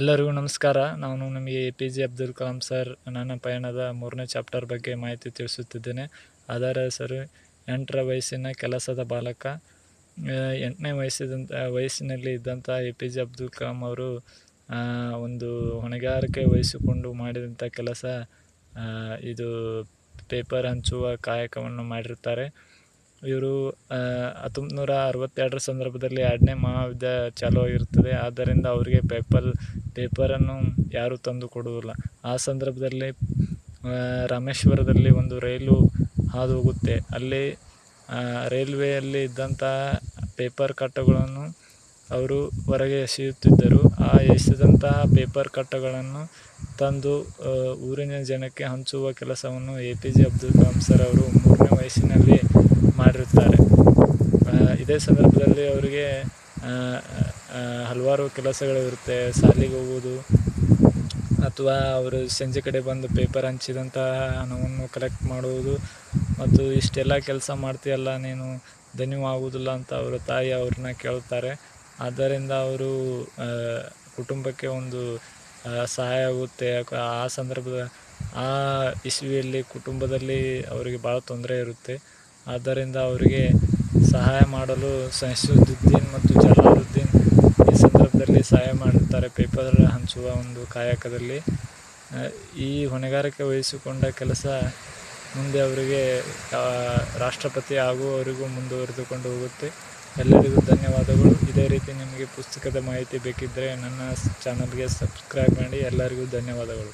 ಎಲ್ಲರಿಗೂ ನಮಸ್ಕಾರ. ನಾನು ನಿಮಗೆ A P J Abdul Kalam sir. ನನ್ನ ಪಯಣದ ಮೂರನೇ ಚಾಪ್ಟರ್ ಬಗ್ಗೆ ಮಾಹಿತಿ ತಿಳಿಸುತ್ತಿದ್ದೇನೆ. ಅದರ ಹೆಸರು ಎಂಟರ ವಯಸ್ಸಿನ ಕೆಲಸದ ಬಾಲಕ ಎಂಟನೇ ವಯಸ್ಸಿದಂಥ ವಯಸ್ಸಿನಲ್ಲಿ ಇದ್ದಂಥ A P J Abdul Kalam ಅವರು ಒಂದು ಹೊಣೆಗಾರಿಕೆ ವಹಿಸಿಕೊಂಡು ಮಾಡಿದಂಥ ಕೆಲಸ ಇದು ಪೇಪರ್ ಹಂಚುವ ಕಾಯಕವನ್ನು ಮಾಡಿರುತ್ತಾರೆ ಇವರು ಹತ್ತೊಂಬತ್ತು ನೂರ ಅರವತ್ತೆರಡರ ಸಂದರ್ಭದಲ್ಲಿ ಎರಡನೇ ಮಹಾಯುದ್ಧ ಚಾಲು ಆಗಿರುತ್ತದೆ. ಆದ್ದರಿಂದ ಅವರಿಗೆ ಪೇಪರ್ ಪೇಪರನ್ನು ಯಾರೂ ತಂದು ಕೊಡುವುದಿಲ್ಲ. ಆ ಸಂದರ್ಭದಲ್ಲಿ ರಾಮೇಶ್ವರದಲ್ಲಿ ಒಂದು ರೈಲು ಹಾದು ಹೋಗುತ್ತೆ ಅಲ್ಲಿ ರೈಲ್ವೆಯಲ್ಲಿ ಇದ್ದಂತಹ ಪೇಪರ್ ಕಟ್ಟಗಳನ್ನು ಅವರು ಹೊರಗೆ ಎಸೆಯುತ್ತಿದ್ದರು. ಆ ಎಸೆದಂತಹ ಪೇಪರ್ ಕಟ್ಟಗಳನ್ನು ತಂದು ಊರಿನ ಜನಕ್ಕೆ ಹಂಚುವ ಕೆಲಸವನ್ನು A P J Abdul Kalam sir ಅವರು ಮೂರನೇ ವಯಸ್ಸಿನಲ್ಲಿ ಮಾಡಿರುತ್ತಾರೆ. ಇದೇ ಸಂದರ್ಭದಲ್ಲಿ ಅವರಿಗೆ ಹಲವಾರು ಕೆಲಸಗಳಿರುತ್ತೆ. ಶಾಲೆಗೆ ಹೋಗುವುದು ಅಥವಾ ಅವರು ಸಂಜೆ ಕಡೆ ಬಂದು ಪೇಪರ್ ಹಂಚಿದಂತಹ ಹಣವನ್ನು ಕಲೆಕ್ಟ್ ಮಾಡುವುದು ಮತ್ತು ಇಷ್ಟೆಲ್ಲ ಕೆಲಸ ಮಾಡ್ತೀಯಲ್ಲ, ನೀನು ಧನ್ಯವಾಗುವುದಿಲ್ಲ ಅಂತ ಅವರ ತಾಯಿ ಅವ್ರನ್ನ ಕೇಳುತ್ತಾರೆ. ಆದ್ದರಿಂದ ಅವರು ಕುಟುಂಬಕ್ಕೆ ಒಂದು ಸಹಾಯ ಆಗುತ್ತೆ. ಆ ಸಂದರ್ಭದ, ಆ ಇಸ್ವಿಯಲ್ಲಿ, ಕುಟುಂಬದಲ್ಲಿ ಅವರಿಗೆ ಭಾಳ ತೊಂದರೆ ಇರುತ್ತೆ. ಆದ್ದರಿಂದ ಅವರಿಗೆ ಸಹಾಯ ಮಾಡಲು ಸಹಿಸುದ್ದೀನ್ ಮತ್ತು ಜಲಾಲುದ್ದೀನ್ ಈ ಸಂದರ್ಭದಲ್ಲಿ ಸಹಾಯ ಮಾಡುತ್ತಾರೆ ಪೇಪರ್ ಹಂಚುವ ಒಂದು ಕಾಯಕದಲ್ಲಿ ಈ ಹೊಣೆಗಾರಿಕೆ ವಹಿಸಿಕೊಂಡ ಕೆಲಸ ಮುಂದೆ ಅವರಿಗೆ ರಾಷ್ಟ್ರಪತಿ ಆಗುವವರೆಗೂ ಮುಂದುವರೆದುಕೊಂಡು ಹೋಗುತ್ತೆ. ಎಲ್ಲರಿಗೂ ಧನ್ಯವಾದಗಳು. ಇದೇ ರೀತಿ ನಿಮಗೆ ಪುಸ್ತಕದ ಮಾಹಿತಿ ಬೇಕಿದ್ದರೆ ನನ್ನ ಚಾನಲ್ಗೆ ಸಬ್ಸ್ಕ್ರೈಬ್ ಮಾಡಿ ಎಲ್ಲರಿಗೂ ಧನ್ಯವಾದಗಳು.